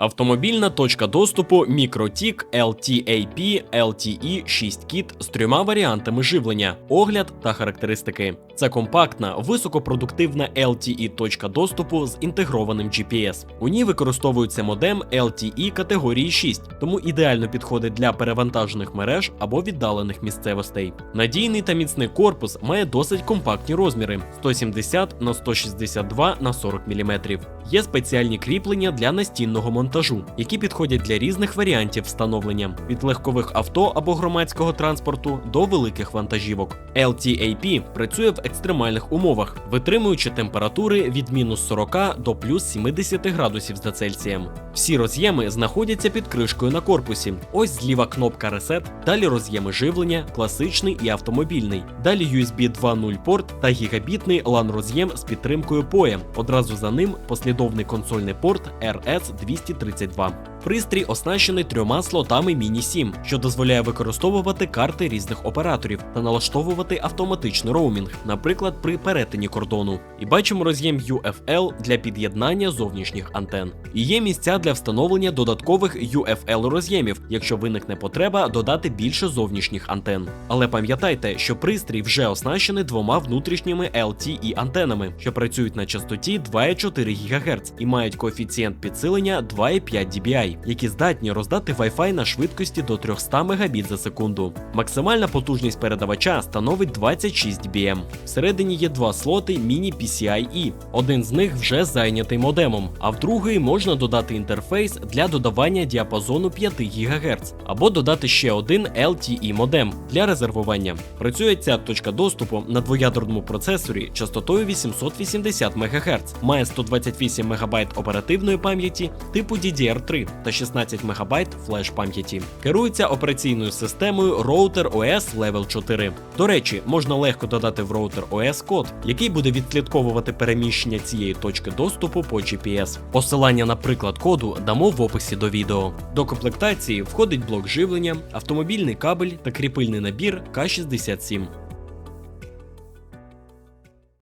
Автомобільна точка доступу мікротік LTAP LTE 6 кіт з трьома варіантами живлення, огляд та характеристики. Це компактна, високопродуктивна LTE точка доступу з інтегрованим GPS. У ній використовується модем LTE категорії 6, тому ідеально підходить для перевантажених мереж або віддалених місцевостей. Надійний та міцний корпус має досить компактні розміри 170 на 162 на 40 мм. Є спеціальні кріплення для настінного монтажу, які підходять для різних варіантів встановлення від легкових авто або громадського транспорту до великих вантажівок. LTAP працює в екстремальних умовах, витримуючи температури від мінус 40 до плюс 70 градусів за Цельсієм. Всі роз'єми знаходяться під кришкою на корпусі. Ось зліва кнопка Reset, далі роз'єми живлення, класичний і автомобільний. Далі USB 2.0 порт та гігабітний LAN роз'єм з підтримкою PoE. Одразу за ним послідовний консольний порт RS232. Пристрій оснащений трьома слотами Mini SIM, що дозволяє використовувати карти різних операторів та налаштовувати автоматичний роумінг, наприклад, при перетині кордону. І бачимо роз'єм UFL для під'єднання зовнішніх антен. І є місця для встановлення додаткових UFL роз'ємів, якщо виникне потреба додати більше зовнішніх антен. Але пам'ятайте, що пристрій вже оснащений двома внутрішніми LTE антенами, що працюють на частоті 2,4 ГГц і мають коефіцієнт підсилення 2,5 dBi, які здатні роздати Wi-Fi на швидкості до 300 Мбіт за секунду. Максимальна потужність передавача становить 26 dBm. Всередині є два слоти Mini PCIe. Один з них вже зайнятий модемом, а в другий можна додати інтерфейс для додавання діапазону 5 ГГц, або додати ще один LTE модем для резервування. Працює ця точка доступу на двоядерному процесорі частотою 880 МГц, має 128 МБ оперативної пам'яті типу DDR3 та 16 МБ флеш пам'яті. Керується операційною системою Router OS Level 4. До речі, можна легко додати в Router OS код, який буде відслідковувати переміщення цієї точки доступу по GPS. Посилання на приклад коду дамо в описі до відео. До комплектації входить блок живлення, автомобільний кабель та кріпильний набір К67.